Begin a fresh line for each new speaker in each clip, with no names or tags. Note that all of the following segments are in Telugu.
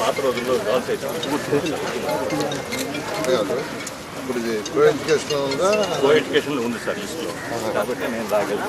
పాత రోజుల్లో
ఇప్పుడు ఇది కో ఎడ్యుకేషన్ ఉందా
కో ఎడ్యుకేషన్ ఉంది సార్ లిస్ట్లో కాబట్టి నేను రాగలను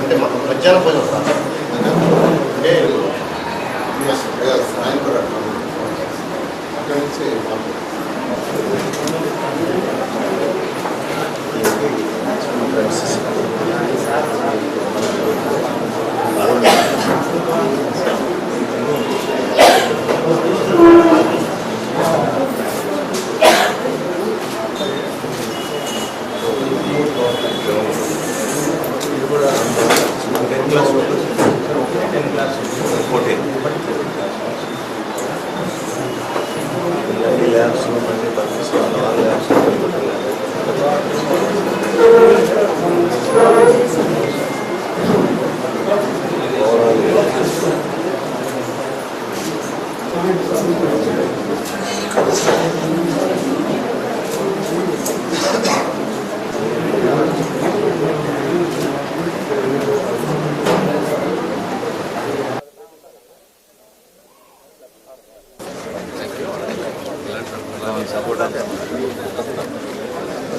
అంటే మాకు మధ్యాహ్నం భోజనం సార్ అంటే yes, yes, ఆయన కూడా అట్లా. అక్కడి నుంచి మాకు premises.
సార్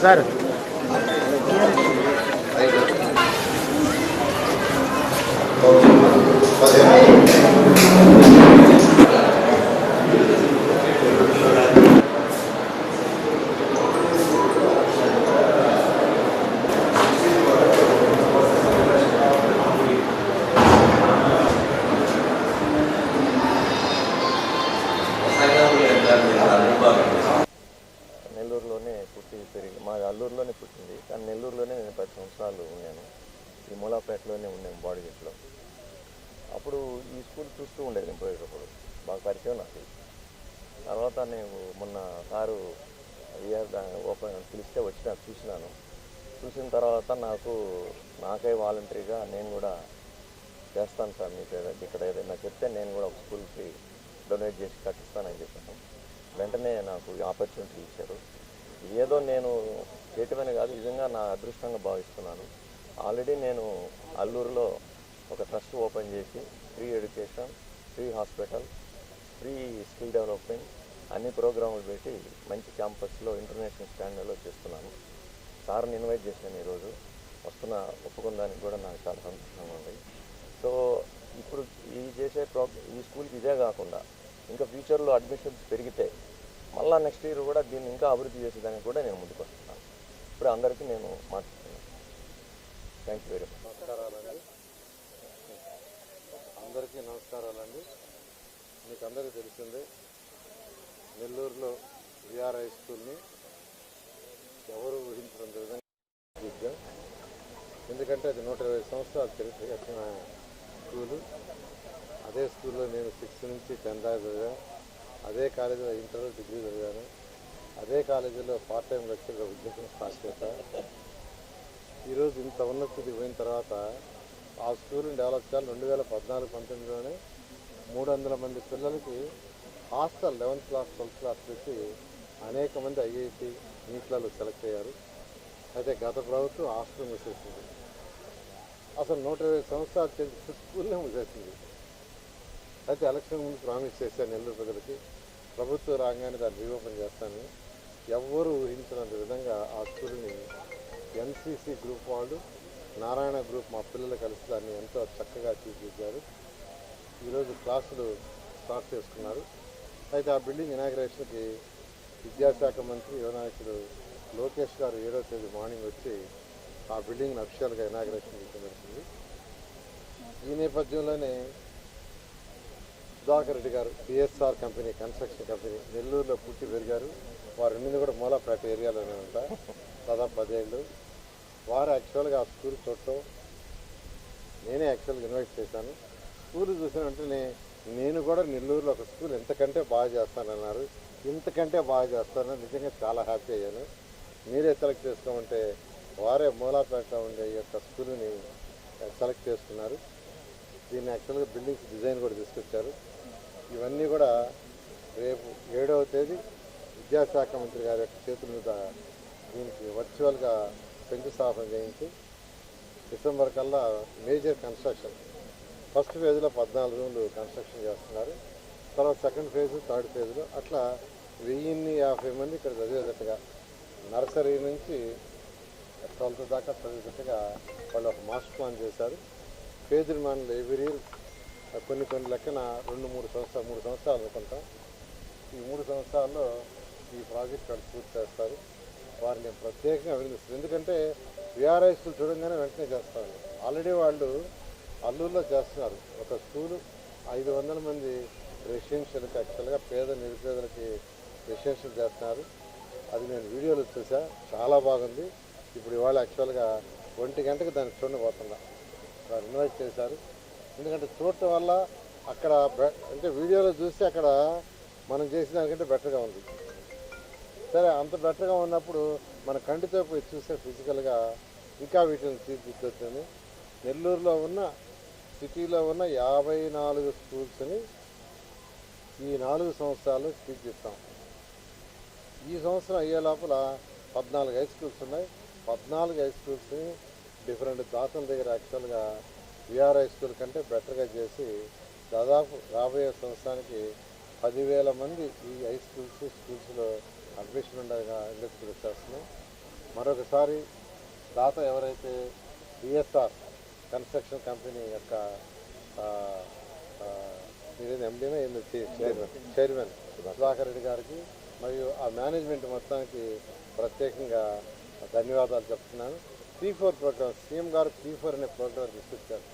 சார் మేము పోయేటప్పుడు బాగా పరిచయం నాకు. తర్వాత నేను మొన్న సారు ఓపెన్ పిలిస్తే వచ్చి నాకు చూసినాను. చూసిన తర్వాత నాకు నాకే వాలంటరీగా నేను కూడా చేస్తాను సార్ మీకు ఇక్కడ ఏదైనా చెప్తే నేను కూడా ఒక స్కూల్కి డొనేట్ చేసి కట్టిస్తానని చెప్పాను. వెంటనే నాకు ఆపర్చునిటీ ఇచ్చారు. ఏదో నేను చేయటమని కాదు నిజంగా నా అదృష్టంగా భావిస్తున్నాను. ఆల్రెడీ నేను అల్లూరులో ఒక ట్రస్ట్ ఓపెన్ చేసి free education free hospital free skill development అన్ని ప్రోగ్రాములు పెట్టి మంచి క్యాంపస్లో ఇంటర్నేషనల్ స్టాండర్డ్లో చేస్తున్నాను. సార్ని ఇన్వైట్ చేశాను ఈరోజు. వస్తున్న ఒప్పుకుందానికి కూడా నాకు చాలా సంతోషంగా ఉంది. సో ఇప్పుడు ఈ చేసే ప్రో ఈ స్కూల్కి ఇదే కాకుండా ఇంకా ఫ్యూచర్లో అడ్మిషన్స్ పెరిగితే మళ్ళా నెక్స్ట్ ఇయర్ కూడా దీన్ని ఇంకా అభివృద్ధి చేసేదానికి కూడా నేను ముందుకు వస్తున్నాను. ఇప్పుడు అందరికీ నేను మాట్లాడుతున్నాను. Thank you very much.
అందరికీ నమస్కారాలండి. మీకు అందరికీ తెలిసిందే నెల్లూరులో విఆర్ హై స్కూల్ని ఎవరు ఊహించడం విధంగా విద్య ఎందుకంటే అది నూట ఇరవై సంవత్సరాల చరిత్ర కలిగిన స్కూలు. అదే స్కూల్లో నేను సిక్స్త్ నుంచి టెన్త్ దాకా చదివాను. అదే కాలేజీలో ఇంటర్ డిగ్రీ చదివాను. అదే కాలేజీలో పార్ట్ టైం లెక్చర్గా ఉద్యోగం స్టార్ట్ చేశాను. ఈరోజు ఇంత ఉన్నతికి పోయిన తర్వాత ఆ స్కూల్ని డెవలప్ చేయాలి. రెండు వేల పద్నాలుగు పంతొమ్మిదిలోనే మూడు వందల మంది పిల్లలకి hostel eleventh class twelfth class పెట్టి అనేక మంది ఐఐటి నీట్లలో సెలెక్ట్ అయ్యారు. అయితే గత ప్రభుత్వం హాస్టల్ మూసేసింది. అసలు నూట ఇరవై సంవత్సరాలు చేసి స్కూల్నే మూసేసింది. అయితే ఎలక్షన్ ముందు ప్రామిస్ చేశాను నెల్లూరు ప్రజలకి. ప్రభుత్వం రాగానే దాన్ని రీఓపెన్ చేస్తాను ఎవ్వరూ ఊహించినంత విధంగా ఆ స్కూల్ని ఎన్సీసీ గ్రూప్ వాళ్ళు నారాయణ గ్రూప్ మా పిల్లలు కలిసి దాన్ని ఎంతో చక్కగా తీర్చిదిద్దారు. ఈరోజు క్లాసులు స్టార్ట్ చేసుకున్నారు. అయితే ఆ బిల్డింగ్ ఇనాగ్రేషన్కి విద్యాశాఖ మంత్రి యువనాయకుడు లోకేష్ గారు ఏడో తేదీ మార్నింగ్ వచ్చి ఆ బిల్డింగ్ని అఫిషియల్గా ఇనాగ్రేషన్ చేయడం ఈ నేపథ్యంలోనే సుధాకర్ రెడ్డి గారు పిఎస్ఆర్ కంపెనీ కన్స్ట్రక్షన్ కంపెనీ నెల్లూరులో పుట్టి పెరిగారు. వారు ఉండింది కూడా మూలాపేట ఏరియాలోనే ఉంటా. దాదాపు పదేళ్ళు. వారు యాక్చువల్గా ఆ స్కూల్ చూడటం నేనే యాక్చువల్గా ఇన్వైట్ చేశాను. స్కూల్ చూసిన వెంటనే నేను కూడా నెల్లూరులో ఒక స్కూల్ ఎంతకంటే బాగా చేస్తానన్నారు. ఇంతకంటే బాగా చేస్తాను నిజంగా చాలా హ్యాపీ అయ్యాను. మీరే సెలెక్ట్ చేసుకోమంటే వారే మూలాపేట ఉండే ఈ యొక్క స్కూల్ని సెలెక్ట్ చేసుకున్నారు. దీన్ని యాక్చువల్గా బిల్డింగ్స్ డిజైన్ కూడా తీసుకొచ్చారు. ఇవన్నీ కూడా రేపు ఏడవ తేదీ విద్యాశాఖ మంత్రి గారి యొక్క చేతుల మీద దీనికి వర్చువల్గా శంకుస్థాపన చేయించి డిసెంబర్ కల్లా మేజర్ కన్స్ట్రక్షన్. ఫస్ట్ ఫేజ్లో పద్నాలుగు రూములు కన్స్ట్రక్షన్ చేస్తున్నారు. తర్వాత సెకండ్ ఫేజ్ థర్డ్ ఫేజ్లో అట్లా వెయ్యిన్ని యాభై మంది ఇక్కడ చదివేటట్టుగా నర్సరీ నుంచి ట్వెల్త్ దాకా చదివేటట్టుగా వాళ్ళు ఒక మాస్టర్ ప్లాన్ చేశారు. ఫేజ్డ్ మ్యాన్లు ఎవ్రీ కొన్ని కొన్ని లెక్కన రెండు మూడు సంవత్సరాలు మూడు సంవత్సరాలు అనుకుంటాం. ఈ మూడు సంవత్సరాల్లో ఈ ప్రాజెక్ట్ వాళ్ళు పూర్తి చేస్తారు. వారిని ప్రత్యేకంగా అభినందిస్తారు ఎందుకంటే విఆర్ఐ స్కూల్ చూడంగానే వెంటనే చేస్తారు ఆల్రెడీ వాళ్ళు అల్లూరులో చేస్తున్నారు. ఒక స్కూలు ఐదు వందల మంది రెసిడెన్షియల్కి యాక్చువల్గా పేద నిరుపేదలకి రెసిడెన్షియల్ చేస్తున్నారు. అది నేను వీడియోలో చూసా. చాలా బాగుంది. ఇప్పుడు ఇవాళ యాక్చువల్గా ఒంటి గంటకి దాన్ని చూడబోతున్నా. వారు ఇన్వైట్ చేశారు. ఎందుకంటే చూడటం వల్ల అక్కడ బె- అంటే వీడియోలో చూస్తే అక్కడ మనం చేసిన దానికంటే బెటర్గా ఉంది. సరే అంత బెటర్గా ఉన్నప్పుడు మన కంటితో పోయి చూస్తే ఫిజికల్గా ఇంకా వీటిని తీర్చిద్దొచ్చని నెల్లూరులో ఉన్న సిటీలో ఉన్న యాభై నాలుగు స్కూల్స్ని ఈ నాలుగు సంవత్సరాలు తీర్చిస్తాం. ఈ సంవత్సరం అయ్యే లోపల పద్నాలుగు హై స్కూల్స్ ఉన్నాయి. పద్నాలుగు హై స్కూల్స్ని డిఫరెంట్ దాతల దగ్గర యాక్చువల్గా విఆర్ హై స్కూల్ కంటే బెటర్గా చేసి దాదాపు రాబోయే సంవత్సరానికి పదివేల మంది ఈ హై స్కూల్స్ స్కూల్స్లో అడ్మిషన్ ఉండగా ఇండస్ట్రీ చేస్తున్నాం మరొకసారి దాత ఎవరైతే బిఎస్ఆర్ కన్స్ట్రక్షన్ కంపెనీ యొక్క ఆ, ఆ, చైర్మన్ చైర్మన్ సుధాకర్ రెడ్డి గారికి మరియు ఆ మేనేజ్మెంట్ మొత్తానికి ప్రత్యేకంగా ధన్యవాదాలు చెప్తున్నాను. P four program CM garu P four అనే ప్రోగ్రామ్ తీసుకొచ్చారు.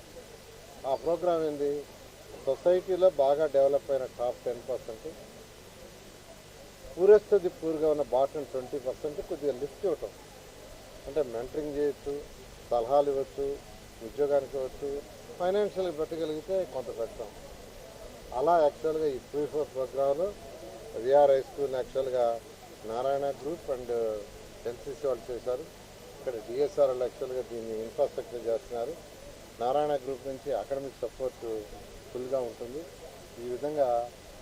ఆ ప్రోగ్రామ్ ఏంది? సొసైటీలో బాగా డెవలప్ అయిన టాప్ టెన్ పర్సెంట్ పూరెస్ట్ పూర్గా ఉన్న బాటం ట్వంటీ పర్సెంట్ కొద్దిగా లిఫ్ట్ ఇవ్వటం. అంటే మెంటరింగ్ చేయొచ్చు సలహాలు ఇవ్వచ్చు ఉద్యోగానికి ఇవ్వచ్చు ఫైనాన్షియల్గా పెట్టగలిగితే కొంత పెడతాం అలా యాక్చువల్గా ఈ ప్రీ ఫోర్ ప్రోగ్రాంలో విఆర్ హై స్కూల్ యాక్చువల్గా నారాయణ గ్రూప్ అండ్ ఎన్సీసీ వాళ్ళు చేశారు. ఇక్కడ డిఎస్ఆర్ వాళ్ళు యాక్చువల్గా దీన్ని ఇన్ఫ్రాస్ట్రక్చర్ చేస్తున్నారు. నారాయణ గ్రూప్ నుంచి అకాడమిక్ సపోర్ట్ ఫుల్గా ఉంటుంది. ఈ విధంగా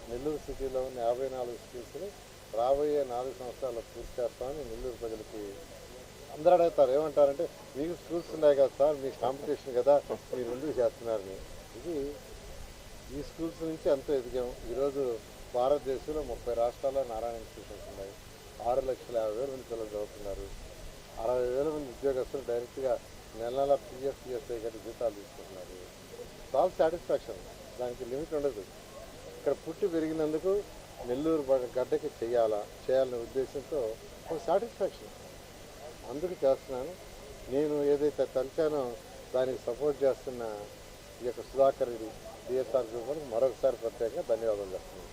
నెల్లూరు సిటీలో ఉన్న యాభై నాలుగు స్కూల్స్ని రాబోయే నాలుగు సంవత్సరాలు పూర్తి చేస్తామని నెల్లూరు ప్రజలకి అందరూ అడుగుతారు. ఏమంటారంటే మీకు స్కూల్స్ ఉన్నాయి కదా సార్ మీ కాంపిటీషన్ కదా మీరు ఎందుకు చేస్తున్నారని. ఇది ఈ స్కూల్స్ నుంచి ఎంతో ఎదిగాం. ఈరోజు భారతదేశంలో ముప్పై రాష్ట్రాల్లో నారాయణ ఇన్స్టిట్యూషన్స్ ఉన్నాయి. ఆరు లక్షల యాభై వేల మంది పిల్లలు చదువుతున్నారు. అరవై వేల మంది ఉద్యోగస్తులు డైరెక్ట్గా నెల నెల పిఎఫ్ పిఎస్ఐ గారి జీతాలు తీసుకుంటున్నారు. చాలా సాటిస్ఫాక్షన్ దానికి లిమిట్ ఉండదు. ఇక్కడ పుట్టి పెరిగినందుకు నెల్లూరు గడ్డకి చేయాలా చేయాలనే ఉద్దేశంతో ఒక సాటిస్ఫాక్షన్ అందుకు చేస్తున్నాను. నేను ఏదైతే తలిచానో దానికి సపోర్ట్ చేస్తున్న ఈ యొక్క సుధాకర్ రెడ్డి డిఎస్ఆర్ గ్రూప్ మరొకసారి ప్రత్యేకంగా ధన్యవాదాలు చేస్తున్నాను